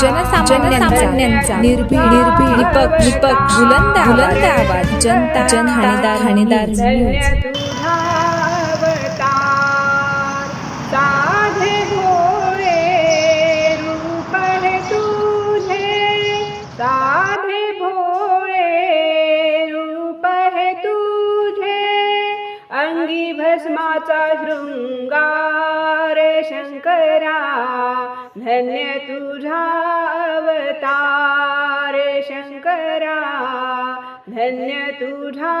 जनसामान्यांचा निर्भीड निर्भीड निपक निपक बुलंद बुलंद आवाज जनता जन हाणीदार हाणीदार शंकरा धन्य तुझा अवतार शंकरा धन्य तुझा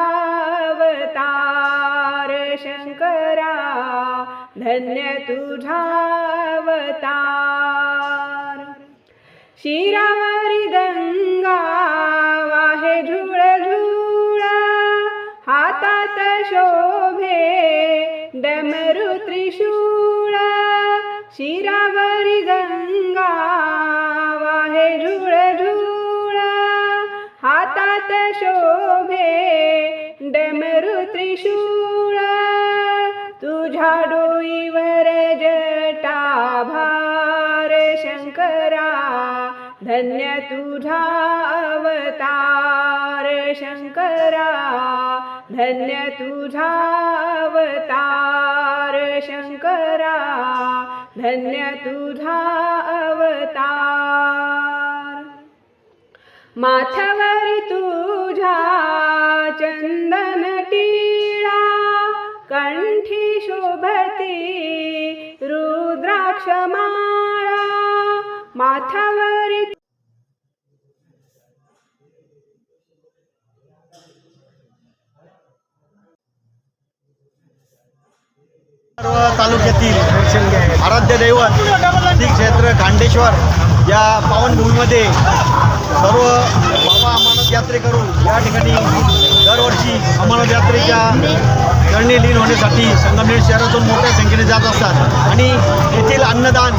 अवतार शंकरा धन्य तुझा अवतार. शिरावरी गंगा वाहे झुळ झुळ हातात शोभे डमरू त्रिशूळ शिरावरी गंगा वाहे झुळ झुळ हातात शोभे डमरू त्रिशूळ तुझ्या डोईवर जटा भार शंकरा धन्य तुझा अवतार शंकरा धन्य तुझा अवतार शंकरा. धन्य तुझा अवतार. माथ्यावर तुझा चंदन टिळा कंठी शोभती रुद्राक्ष माळा माथ्यावर सर्व तालुक्यातील आराध्य दैवत श्री क्षेत्र खांडेश्वर या पावनभूमीमध्ये सर्व बाबा अमरनाथ यात्रेकरू या ठिकाणी दरवर्षी अमरनाथ यात्रेच्या चरणी लीन होण्यासाठी संगमनेर शहरातून मोठ्या संख्येने जात असतात. आणि येथील अन्नदान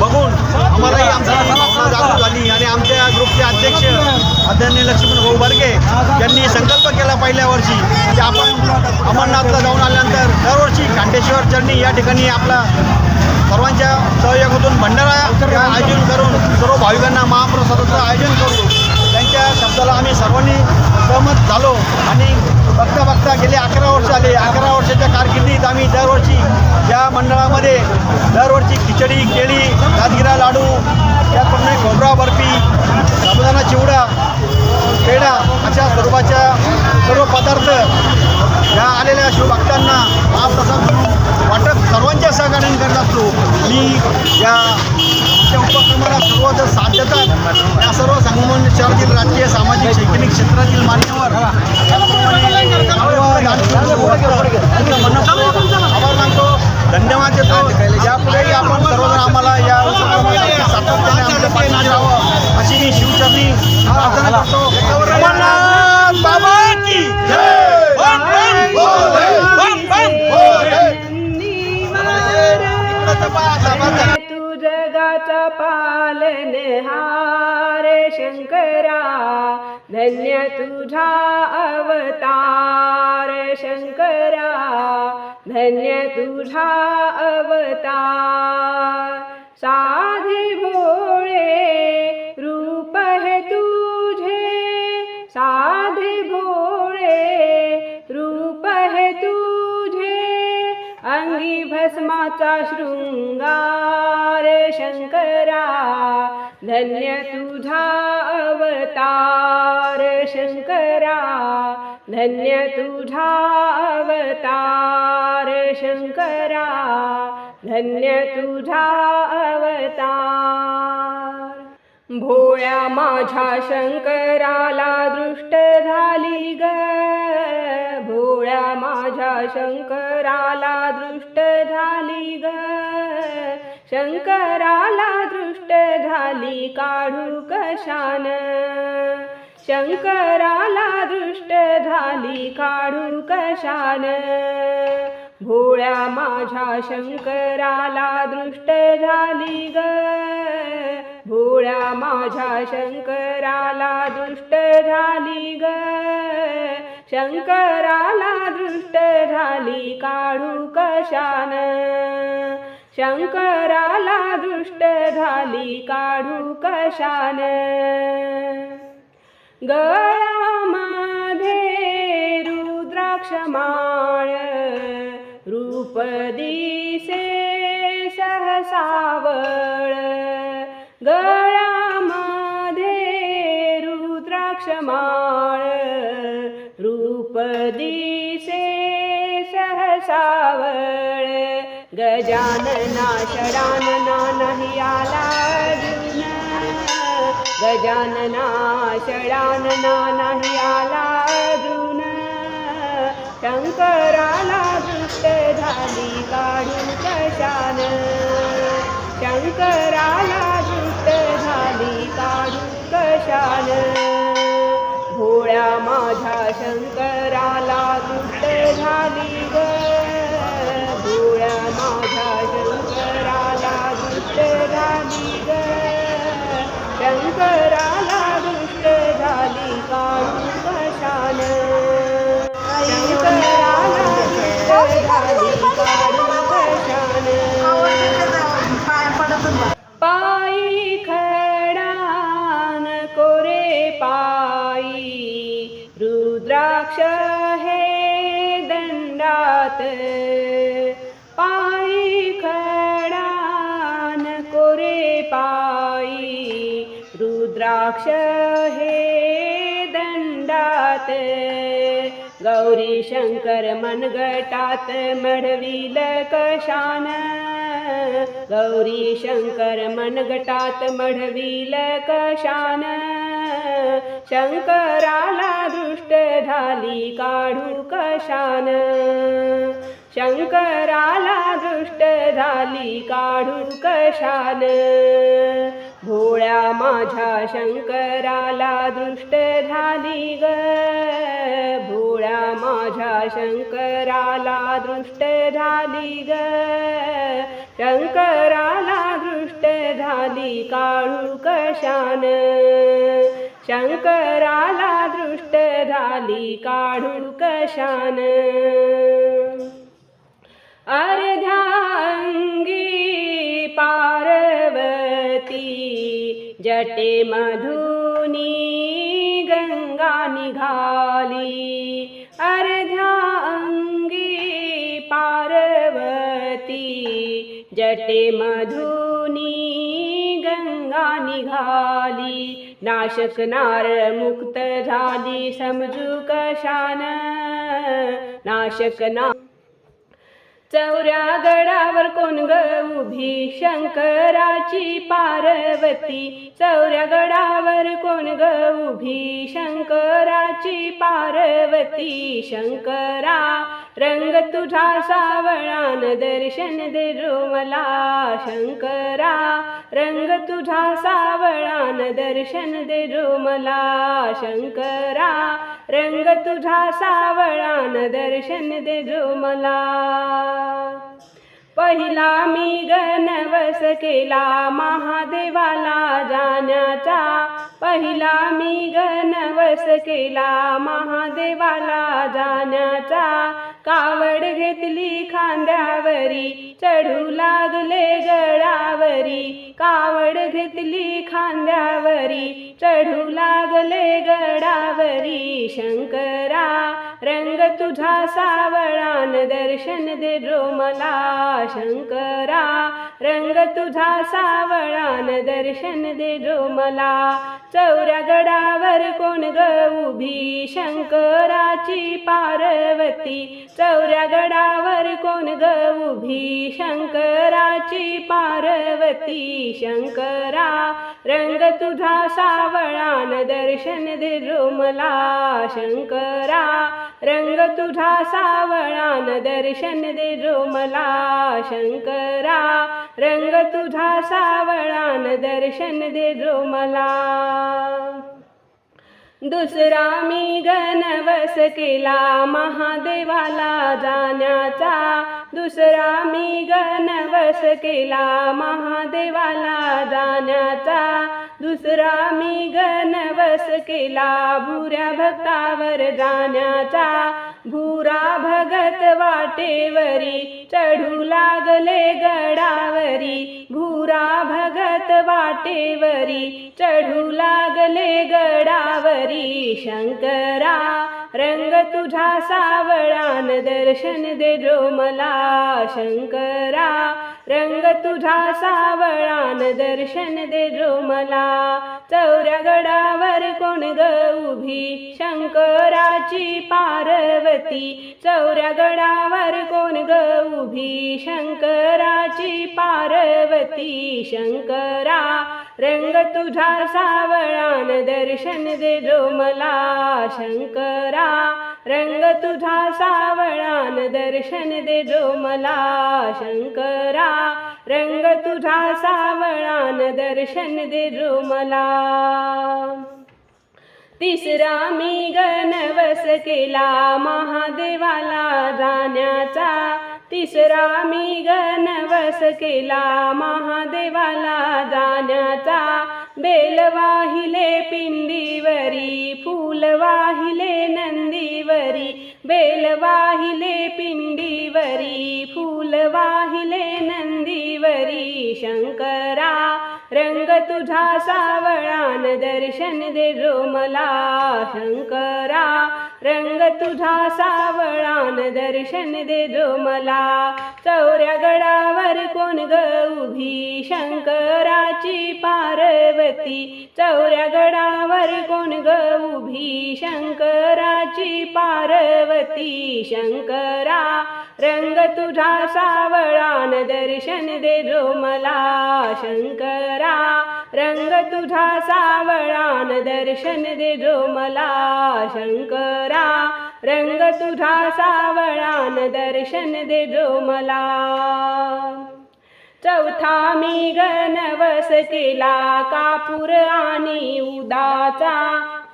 बघून आम्हालाही आमची भावना जागृत झाली आणि आमच्या ग्रुपचे अध्यक्ष आदरणीय लक्ष्मण भाऊ बर्गे यांनी संकल्प केला पहिल्या वर्षी की आपण अमरनाथला जाऊन आल्यानंतर दरवर्षी खांडेश्वर चरणी या ठिकाणी आपला सर्वांच्या सहयोगातून भंडारा आयोजन करून सर्व भाविकांना महाप्रसादाचं आयोजन करू त्यांच्या शब्दाला आम्ही सर्वांनी सहमत झालो आणि बघता बघता गेले अकरा वर्ष आले. अकरा वर्षाच्या कारकिर्दीत आम्ही दरवर्षी या मंडळामध्ये दरवर्षी खिचडी केळी राजगिरा लाडू त्याचप्रमाणे खोबरा बर्फी साबुदाणा चिवडा पेढा अशा स्वरूपाच्या सर्व पदार्थ या आलेल्या शिवभक्तांना आज म्हणून वाटप सर्वांच्या सहकार्याने करत असतो. मी या आमच्या उपक्रमाला सर्व जर साथ देतात या सर्व संगमन शहरातील राजकीय सामाजिक शैक्षणिक क्षेत्रातील मान्यवर आभार मानतो धन्यवाद देतो यापुढेही आपण सर्वजण आम्हाला या उपक्रमासाठी सातत्याने आमच्या पाठीशी राहावं अशी मी शिवचरणी प्रार्थना करतो बाबा पालनहार शंकरा धन्य तुझा अवतार शंकरा धन्य तुझा अवतार. साधे भोळे रूप हे तुझे साधे भोळे रूप हे तुझे अंगी भस्माचा शृंगार. शंकरा धन्य तुझा अवतार. शंकरा धन्य तुझा अवतार. शंकरा धन्य तुझा अवतार. भोळ्या माझ्या शंकराला दृष्ट झाली ग. भोळ्या माझ्या शंकराला दृष्ट झाली ग. शंकराला दृष्ट झाली काढू कशान? शंकराला दृष्ट झाली काढू कशान? भोळ्या माझ्या शंकराला दृष्ट झाली ग. भोळ्या माझ्या शंकराला दृष्ट झाली ग. शंकराला दृष्ट झाली काढू कशान? शंकराला दृष्ट झाली काढू कशान? गळामध्ये रुद्राक्ष माळ रूप दिसे सहसावळ ग गजानना षडानना नाही आला अर्जुन गजानना षडानना नाही आला अजून शंकराला दृष्ट झाली काढून कशान. शंकराला दृष्ट झाली काढून कशान. भोळ्या माझ्या शंकराला दृष्ट झाली ग. हे पायी खडान कोरे पायी रुद्राक्ष हे दंडात गौरी शंकर मनगटात मढविल कशान गौरी शंकर मनगटात मढविल कशान शंकराला दृष्ट झाली काढू कशान? शंकराला दृष्ट झाली काढू कशान? भोळ्या माझ्या शंकराला दृष्ट झाली ग. भोळ्या माझ्या शंकराला दृष्ट झाली ग. शंकराला दृष्ट झाली काळू कशान? शंकराला दृष्ट झाली काढून कशान? अर्ध्यांगी पार्वती जटे मधुनी गंगा निघाली. अर्ध्यांगी पार्वती जटे मधुनी गंगा निघाली. नाशक नार मुक्त झाली समजू कशान? नाशक ना चौऱ्या गडावर कोण ग उभी? शंकराची पार्वती. चौऱ्या गडावर कोण ग उभी? शंकराची पार्वती. शंकरा रंग तुझा सावळान दर्शन दे मला शंकरा. रंग तुझा सावळान दर्शन दे मला शंकरा. रंग तुझा सावळान दर्शन दे मला. पहिला मी गणवस केला महादेवाला जाण्याचा. पहिला मी गणवस केला महादेवाला जाण्याचा. कावड घेतली खांद्यावरी चढू लागले गडावरी कावड घेतली खांद्यावरी चढू लागले गडावरी शंकरा रंग तुझा सावळान दर्शन दे मला शंकरा. रंग तुझा सावळान दर्शन दे मला चौऱ्या गडावर कोण ग उभी शंकराची पार्वती. चौऱ्या गडावर कोण ग उभी शंकराची पार्वती. शंकरा रंग तुझा सावळान दर्शन दे मला शंकरा. रंग तुझा सावळान दर्शन दे जो मला शंकरा. रंग तुझा सावळान दर्शन दे जो मला. दुसरा मी गणवस केला महादेवाला जाण्याचा. दुसरा मी गणवस केला महादेवाला जाण्याचा. दुसरा मी गणवस केला भुऱ्या भक्तावर जाण्याचा. भूरा भगत वाटेवरी चढू लागले गडावरी. भूरा भगत वाटेवरी चढू लागले गडावरी. शंकरा रंग तुझा सावळान दर्शन दे जो मला. शंकरा रंग तुझा सावळान दर्शन दे जो मला. चौऱ्या गडावर कोण ग उभी? शंकराची पार्वती. चौऱ्या गडावर कोण ग उभी? शंकराची पार्वती. शंकरा रंग तुझा सावळान दर्शन दे जो मला. शंकरा रंग तुझा सावळान दर्शन दे जो मला शंकरा. रंग तुझा सावळान दर्शन दे जो मला. तिसरा मी गणवस केला महादेवाला जाण्याचा. तिसरा मी गणवस केला महादेवाला जाण्याचा. बेल वाहिले पिंडीवरी फूल वाहिले नंदीवरी बेल वाहिले पिंडीवरी फूल वाहिले नंदीवरी शंकरा रंग तुझा सावळान दर्शन दे जो मला शंकरा रंग तुझा सावळान दर्शन दे जो मला चौऱ्या गडावर कोण ग उभी शंकराची पार्वती. चौऱ्या गडावर कोण ग उभी शंकराची पार्वती? शंकरा रंग तुझा सावळान दर्शन दे जो मला. शंकरा रंग तुझा सावळान दर्शन दे जो मला. शंकरा रंग तुझा सावळान दर्शन दे जो मला. चौथा मी गणवस केला कापूर आणि उदाचा.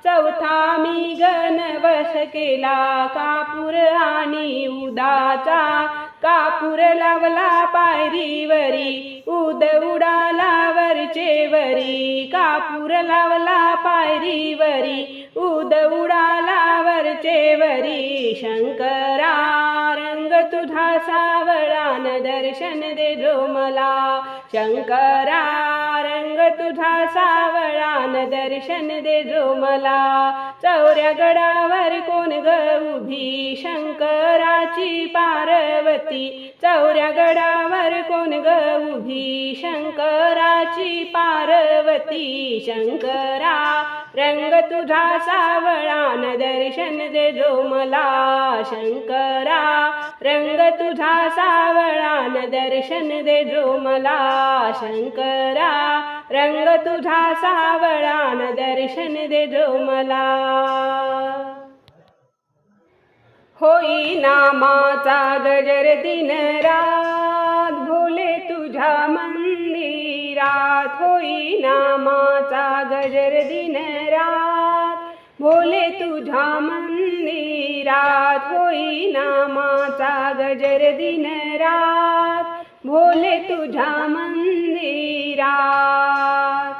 चौथा मी गणवस केला कापूर आणि उदाचा. कापूर लावला पायरीवरी उद उडाला वरचे वरी कापूर लावला पायरीवरी उद उडाला वरचे वरी शंकरा रंग तुझा सावळान दर्शन दे जो मला. शंकरा रंग तुझा सावळान दर्शन दे जो मला. चौऱ्या गडावर कोण ग उभी? शंकराची पार्वती. चौऱ्या गडावर कोण ग उभी? शंकराची पार्वती. शंकरा रंग तुझा सावळान दर्शन दे जो मला शंकरा. रंग तुझा सावळान दर्शन दे जो मला शंकरा. रंग तुझा सावळान दर्शन दे जो मला. होई नामाचा गजर दिन राग भोले तुझा मन रात होई नामाचा गजर दिन रात. भोले तुझ्या मंदिरात होई नामाचा गजर दिन रात. भोले तुझ्या मंदिरात.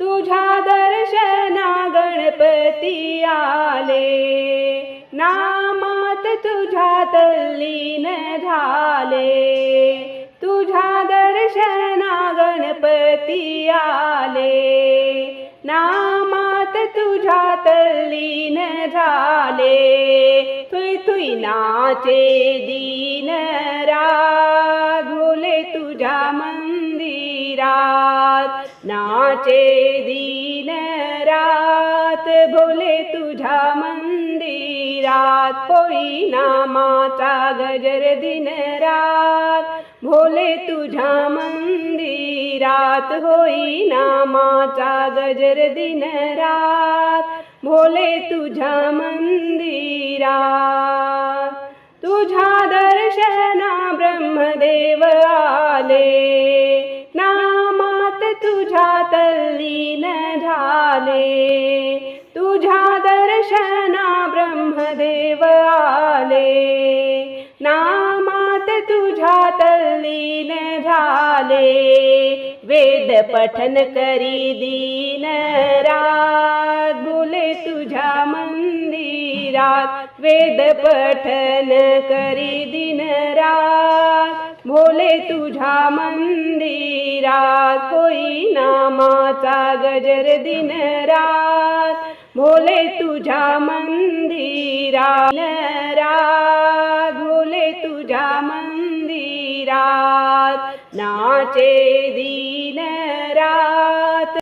तुझ्या दर्शना गणपती आले. नामात तुझ्या तल्लीन झाले. तुझ्या दर्शना गणपती आले नामात तुझ्या तल्लीन झाले. तुई तुई नाचे दीन रात भोले तुझ्या मंदिरात. नाचे दीन रात भोले तुझ्या मंदिरात. होई नामाचा गजर दिन रात। भोले तुझ्या मंदिरात होई नामाचा गजर दिन रात। भोले तुझ्या मंदिरात तुझ्या दर्शना ब्रह्मदेव आले। नामात तुझ्या तल्लीन झाले। तुझ्या दर्शना ब्रह्मदेव आले. नामात तुझ्या तल्लीन झाले. वेद पठन करी दीन रात बोले तुझ्या मंदिरात. वेद पठन करी दिन रात. भोले तुझ्या मंदिरात. कोई नामाचा गजर दिन रात. मंदिरात रात भोले तुझ्या मंदिरात नाचे दिन रात